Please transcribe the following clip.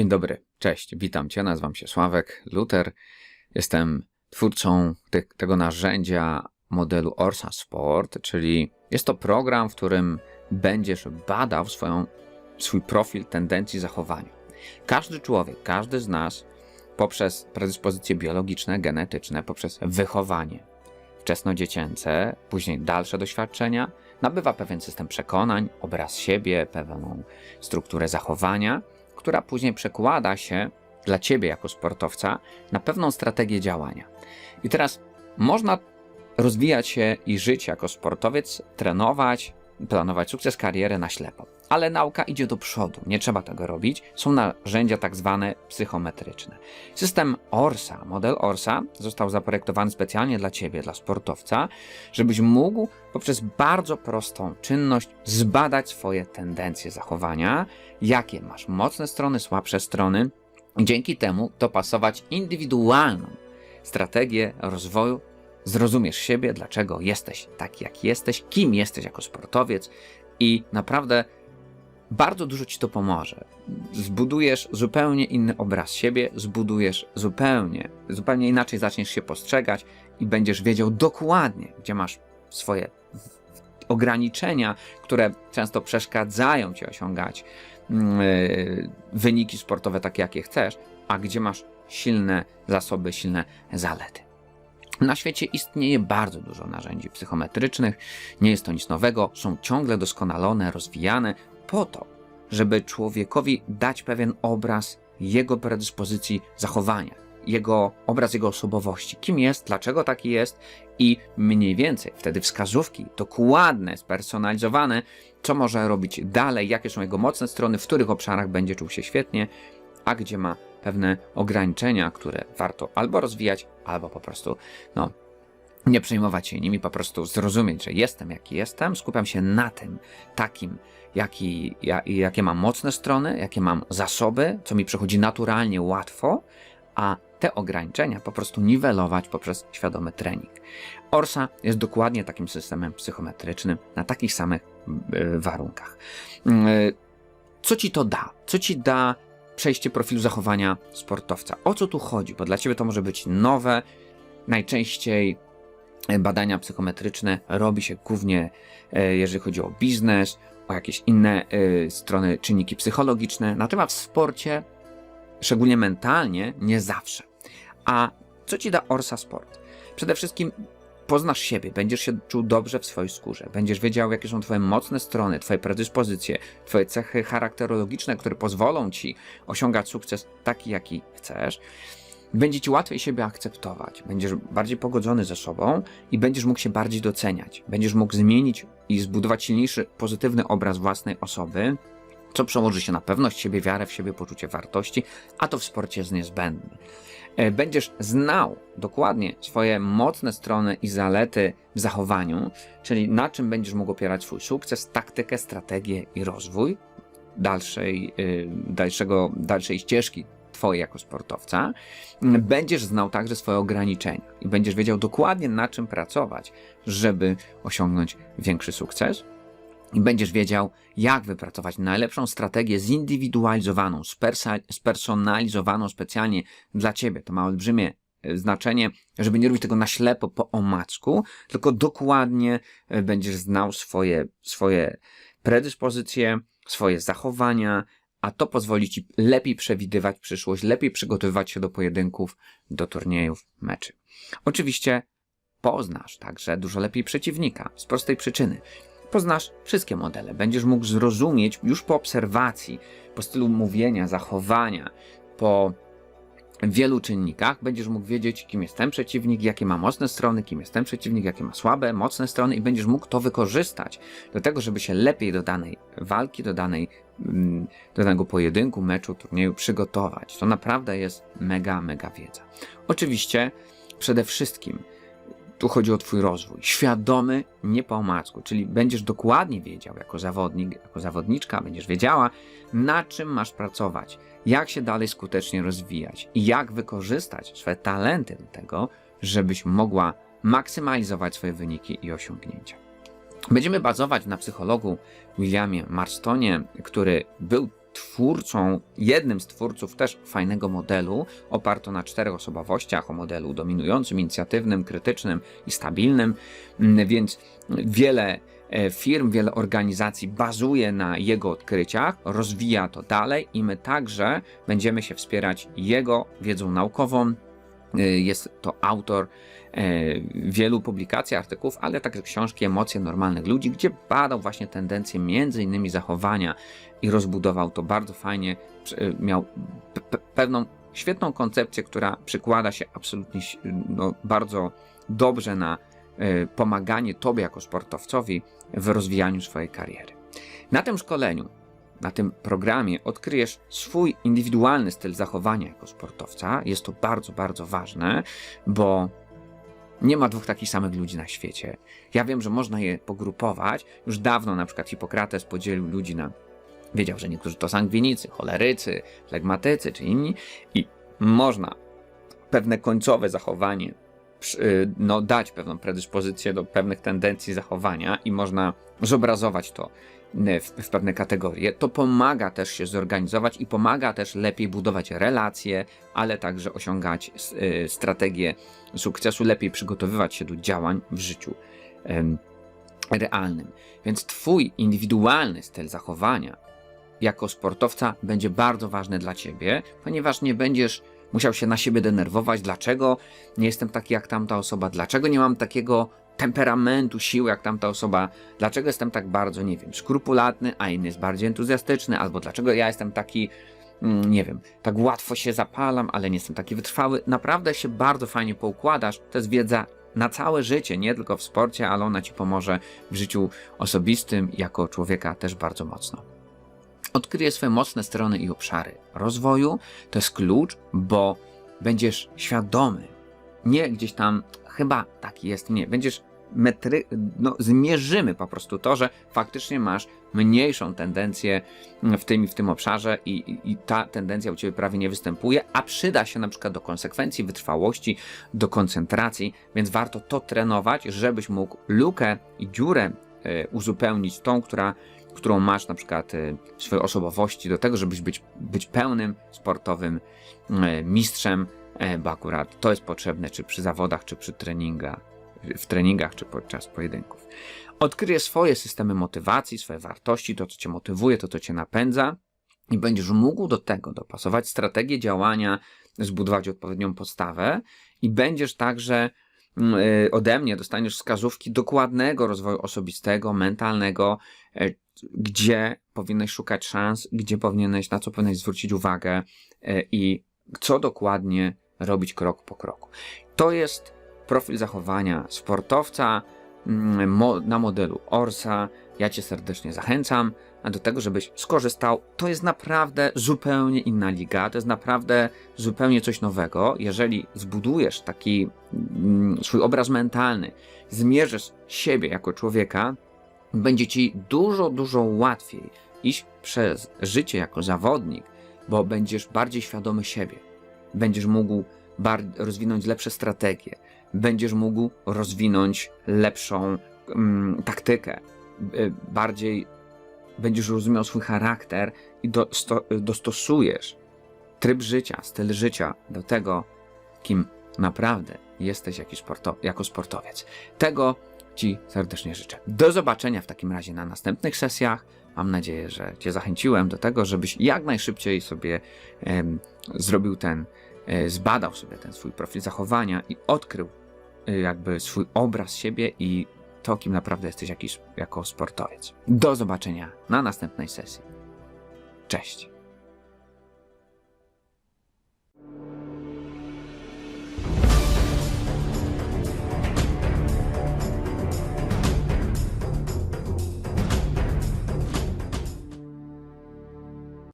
Dzień dobry, cześć, witam Cię, nazywam się Sławek Luter. Jestem twórcą te, tego narzędzia modelu Orsa Sport, czyli jest to program, w którym będziesz badał swoją, swój profil tendencji zachowania. Każdy człowiek, każdy z nas poprzez predyspozycje biologiczne, genetyczne, poprzez wychowanie wczesnodziecięce, później dalsze doświadczenia, nabywa pewien system przekonań, obraz siebie, pewną strukturę zachowania, która później przekłada się dla ciebie jako sportowca na pewną strategię działania. I teraz można rozwijać się i żyć jako sportowiec, trenować, planować sukces kariery na ślepo. Ale nauka idzie do przodu, nie trzeba tego robić. Są narzędzia tak zwane psychometryczne. System ORSA, model ORSA został zaprojektowany specjalnie dla ciebie, dla sportowca, żebyś mógł poprzez bardzo prostą czynność zbadać swoje tendencje zachowania, jakie masz mocne strony, słabsze strony i dzięki temu dopasować indywidualną strategię rozwoju zrozumiesz siebie, dlaczego jesteś taki, jak jesteś, kim jesteś jako sportowiec i naprawdę bardzo dużo ci to pomoże. Zbudujesz zupełnie inny obraz siebie, zbudujesz zupełnie, zupełnie inaczej zaczniesz się postrzegać i będziesz wiedział dokładnie, gdzie masz swoje ograniczenia, które często przeszkadzają ci osiągać yy, wyniki sportowe takie, jakie chcesz, a gdzie masz silne zasoby, silne zalety. Na świecie istnieje bardzo dużo narzędzi psychometrycznych, nie jest to nic nowego, są ciągle doskonalone, rozwijane po to, żeby człowiekowi dać pewien obraz jego predyspozycji zachowania, jego obraz jego osobowości, kim jest, dlaczego taki jest i mniej więcej wtedy wskazówki dokładne, spersonalizowane, co może robić dalej, jakie są jego mocne strony, w których obszarach będzie czuł się świetnie, a gdzie ma pewne ograniczenia, które warto albo rozwijać, albo po prostu no, nie przejmować się nimi, po prostu zrozumieć, że jestem jaki jestem, skupiam się na tym takim, jaki, ja, jakie mam mocne strony, jakie mam zasoby, co mi przychodzi naturalnie, łatwo, a te ograniczenia po prostu niwelować poprzez świadomy trening. Orsa jest dokładnie takim systemem psychometrycznym na takich samych y, warunkach. Y, co ci to da? Co ci da przejście profilu zachowania sportowca. O co tu chodzi? Bo dla ciebie to może być nowe. Najczęściej e, badania psychometryczne robi się głównie, e, jeżeli chodzi o biznes, o jakieś inne e, strony, czynniki psychologiczne. Natomiast w sporcie, szczególnie mentalnie, nie zawsze. A co ci da Orsa Sport? Przede wszystkim poznasz siebie, będziesz się czuł dobrze w swojej skórze, będziesz wiedział, jakie są Twoje mocne strony, Twoje predyspozycje, Twoje cechy charakterologiczne, które pozwolą Ci osiągać sukces taki, jaki chcesz. Będzie Ci łatwiej siebie akceptować, będziesz bardziej pogodzony ze sobą i będziesz mógł się bardziej doceniać. Będziesz mógł zmienić i zbudować silniejszy, pozytywny obraz własnej osoby, co przełoży się na pewność siebie, wiarę w siebie, poczucie wartości, a to w sporcie jest niezbędne. E, będziesz znał dokładnie swoje mocne strony i zalety w zachowaniu, czyli na czym będziesz mógł opierać swój sukces, taktykę, strategię i rozwój dalszej, y, dalszego, dalszej ścieżki Twojej jako sportowca, będziesz znał także swoje ograniczenia i będziesz wiedział dokładnie na czym pracować, żeby osiągnąć większy sukces i będziesz wiedział, jak wypracować najlepszą strategię zindywidualizowaną, spersonalizowaną specjalnie dla ciebie. To ma olbrzymie e, znaczenie, żeby nie robić tego na ślepo po omacku, tylko dokładnie e, będziesz znał swoje, swoje predyspozycje, swoje zachowania, a to pozwoli ci lepiej przewidywać przyszłość, lepiej przygotowywać się do pojedynków, do turniejów, meczy. Oczywiście poznasz także dużo lepiej przeciwnika z prostej przyczyny poznasz wszystkie modele. Będziesz mógł zrozumieć już po obserwacji, po stylu mówienia, zachowania, po wielu czynnikach, będziesz mógł wiedzieć, kim jest ten przeciwnik, jakie ma mocne strony, kim jest ten przeciwnik, jakie ma słabe, mocne strony i będziesz mógł to wykorzystać do tego, żeby się lepiej do danej walki, do, danej, mm, do danego pojedynku, meczu, turnieju przygotować. To naprawdę jest mega, mega wiedza. Oczywiście przede wszystkim tu chodzi o Twój rozwój. Świadomy, nie po omacku, czyli będziesz dokładnie wiedział jako zawodnik, jako zawodniczka, będziesz wiedziała, na czym masz pracować, jak się dalej skutecznie rozwijać i jak wykorzystać swoje talenty do tego, żebyś mogła maksymalizować swoje wyniki i osiągnięcia. Będziemy bazować na psychologu Williamie Marstonie, który był twórcą, jednym z twórców też fajnego modelu, oparto na czterech osobowościach, o modelu dominującym, inicjatywnym, krytycznym i stabilnym, Mm, więc wiele e, firm, wiele organizacji bazuje na jego odkryciach, rozwija to dalej i my także będziemy się wspierać jego wiedzą naukową. E, Jest to autor e, wielu publikacji, artykułów, ale także książki Emocje normalnych ludzi, gdzie badał właśnie tendencje między innymi zachowania i rozbudował to bardzo fajnie. Miał pe- pe- pewną świetną koncepcję, która przykłada się absolutnie no, bardzo dobrze na e, pomaganie Tobie jako sportowcowi w rozwijaniu swojej kariery. Na tym szkoleniu, na tym programie odkryjesz swój indywidualny styl zachowania jako sportowca. Jest to bardzo, bardzo ważne, bo nie ma dwóch takich samych ludzi na świecie. Ja wiem, że można je pogrupować. Już dawno na przykład Hipokrates podzielił ludzi na Wiedział, że niektórzy to sangwinicy, cholerycy, flegmatycy czy inni i można pewne końcowe zachowanie no, dać pewną predyspozycję do pewnych tendencji zachowania i można zobrazować to y, w, w pewne kategorie. To pomaga też się zorganizować i pomaga też lepiej budować relacje, ale także osiągać y, strategie sukcesu, lepiej przygotowywać się do działań w życiu realnym. Więc Twój indywidualny styl zachowania jako sportowca będzie bardzo ważny dla ciebie, ponieważ nie będziesz musiał się na siebie denerwować, dlaczego nie jestem taki jak tamta osoba, dlaczego nie mam takiego temperamentu, siły jak tamta osoba, dlaczego jestem tak bardzo, nie wiem, skrupulatny, a inny jest bardziej entuzjastyczny, albo dlaczego ja jestem taki, mm, nie wiem, tak łatwo się zapalam, ale nie jestem taki wytrwały. Naprawdę się bardzo fajnie poukładasz. To jest wiedza na całe życie, nie tylko w sporcie, ale ona ci pomoże w życiu osobistym jako człowieka też bardzo mocno odkryje swoje mocne strony i obszary rozwoju. To jest klucz, bo będziesz świadomy, nie gdzieś tam, chyba tak jest, nie, będziesz metry, no, zmierzymy po prostu to, że faktycznie masz mniejszą tendencję w tym i w tym obszarze i, i, ta tendencja u Ciebie prawie nie występuje, a przyda się na przykład do konsekwencji, wytrwałości, do koncentracji, więc warto to trenować, żebyś mógł lukę i dziurę e, uzupełnić tą, która którą masz na przykład e, w swojej osobowości do tego, żebyś być, być pełnym sportowym e, mistrzem, e, bo akurat to jest potrzebne czy przy zawodach, czy przy treningach, w treningach, czy podczas pojedynków. Odkryje swoje systemy motywacji, swoje wartości, to co cię motywuje, to co cię napędza i będziesz mógł do tego dopasować strategię działania, zbudować odpowiednią postawę i będziesz także mm, e, ode mnie dostaniesz wskazówki dokładnego rozwoju osobistego, mentalnego, e, gdzie powinieneś szukać szans, gdzie powinieneś, na co powinieneś zwrócić uwagę e, i co dokładnie robić krok po kroku. To jest profil zachowania sportowca mm, na modelu ORSA. Ja Cię serdecznie zachęcam do tego, żebyś skorzystał. To jest naprawdę zupełnie inna liga, to jest naprawdę zupełnie coś nowego. Jeżeli zbudujesz taki mm, swój obraz mentalny, zmierzysz siebie jako człowieka, będzie ci dużo, dużo łatwiej iść przez życie jako zawodnik, bo będziesz bardziej świadomy siebie. Będziesz mógł rozwinąć lepsze strategie, będziesz mógł rozwinąć lepszą mm, taktykę, y, bardziej będziesz rozumiał swój charakter i do, sto, dostosujesz tryb życia, styl życia do tego, kim naprawdę jesteś jako, sporto, jako sportowiec. Tego Ci serdecznie życzę. Do zobaczenia w takim razie na następnych sesjach. Mam nadzieję, że Cię zachęciłem do tego, żebyś jak najszybciej sobie zrobił ten, e, zbadał sobie ten swój profil zachowania i odkrył e, jakby swój obraz siebie i to, kim naprawdę jesteś jakiś, jako sportowiec. Do zobaczenia na następnej sesji. Cześć.